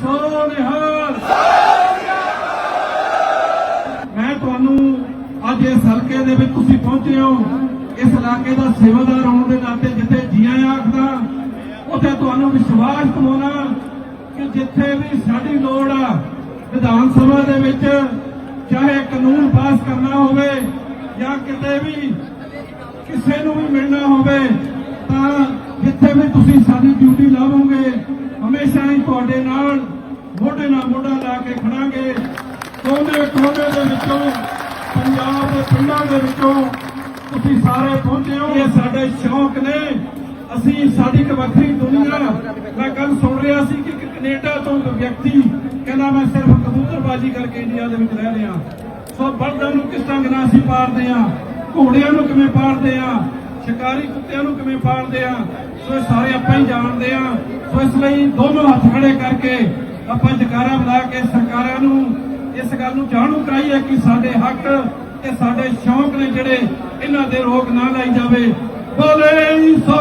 ਸੋ ਨਿਹਾਲ ਮੈਂ ਤੁਹਾਨੂੰ ਅੱਜ ਇਸ ਹਲਕੇ ਦੇ ਵਿੱਚ ਤੁਸੀਂ ਪਹੁੰਚੇ ਹੋ। ਇਸ ਇਲਾਕੇ ਦਾ ਸੇਵਾਦਾਰ ਹੋਣ ਦੇ ਨਾਤੇ ਜਿੱਥੇ ਜੀਆਂ ਆਖਦਾ, ਉੱਥੇ ਤੁਹਾਨੂੰ ਵਿਸ਼ਵਾਸ ਦਿਵਾਉਣਾ ਕਿ ਜਿੱਥੇ ਵੀ ਸਾਡੀ ਲੋੜ ਆ, ਵਿਧਾਨ ਸਭਾ ਦੇ ਵਿੱਚ ਚਾਹੇ ਕਾਨੂੰਨ ਪਾਸ ਕਰਨਾ ਹੋਵੇ ਜਾਂ ਕਿਤੇ ਵੀ ਕਿਸੇ ਨੂੰ ਵੀ ਮਿਲਣਾ ਹੋਵੇ, ਤਾਂ ਜਿੱਥੇ ਵੀ ਤੁਸੀਂ ਸਾਡੀ ਡਿਊਟੀ ਲਾਵੋਗੇ ਮੋਢਾ ਲਾ ਕੇ ਖੜਾਂਗੇ। ਕੋਨੇ ਕੋਨੇ ਦੇ ਵਿੱਚੋਂ, ਪੰਜਾਬ ਦੇ ਪਿੰਡਾਂ ਦੇ ਵਿੱਚੋਂ ਤੁਸੀਂ ਸਾਰੇ ਪਹੁੰਚੇ ਹੋ। ਇਹ ਸਾਡੇ ਸ਼ੌਕ ਨੇ। ਅਸੀਂ ਸਾਡੀ ਇੱਕ ਵੱਖਰੀ ਦੁਨੀਆ। ਮੈਂ ਕੱਲ ਸੁਣ ਰਿਹਾ ਸੀ ਕਿ ਇੱਕ ਕੈਨੇਡਾ ਤੋਂ ਇੱਕ ਵਿਅਕਤੀ, ਕਹਿੰਦਾ ਮੈਂ ਸਿਰਫ ਕਬੂਤਰਬਾਜ਼ੀ ਕਰਕੇ ਇੰਡੀਆ ਦੇ ਵਿੱਚ ਰਹਿ ਰਿਹਾ। ਸੋ ਬਲਦਾਂ ਨੂੰ ਕਿਸ ਢੰਗ ਨਾਲ ਅਸੀਂ ਪਾਲਦੇ ਆ ਘੋੜਿਆਂ ਨੂੰ ਕਿਵੇਂ ਪਾਰਦੇ ਆ ਸ਼ਿਕਾਰੀ ਕੁੱਤਿਆਂ ਨੂੰ ਕਿਵੇਂ ਪਾਲਦੇ ਆ? ਸੋ ਇਹ ਸਾਰੇ ਆਪਾਂ ਹੀ ਜਾਣਦੇ ਆ। ਸੋ ਇਸ ਲਈ ਦੋਨੋਂ ਹੱਥ ਖੜੇ ਕਰਕੇ ਆਪਾਂ ਜਕਾਰਾ ਬੁਲਾ ਕੇ ਸਰਕਾਰਾਂ ਨੂੰ ਇਸ ਗੱਲ ਨੂੰ ਜਾਣੂ ਕਰਾਈਏ ਕਿ ਸਾਡੇ ਹੱਕ ਤੇ ਸਾਡੇ ਸ਼ੌਂਕ ਨੇ ਜਿਹੜੇ ਇਹਨਾਂ ਦੇ ਰੋਕ ਨਾ ਲਾਈ ਜਾਵੇ। ਬੋਲੇ ਸੋ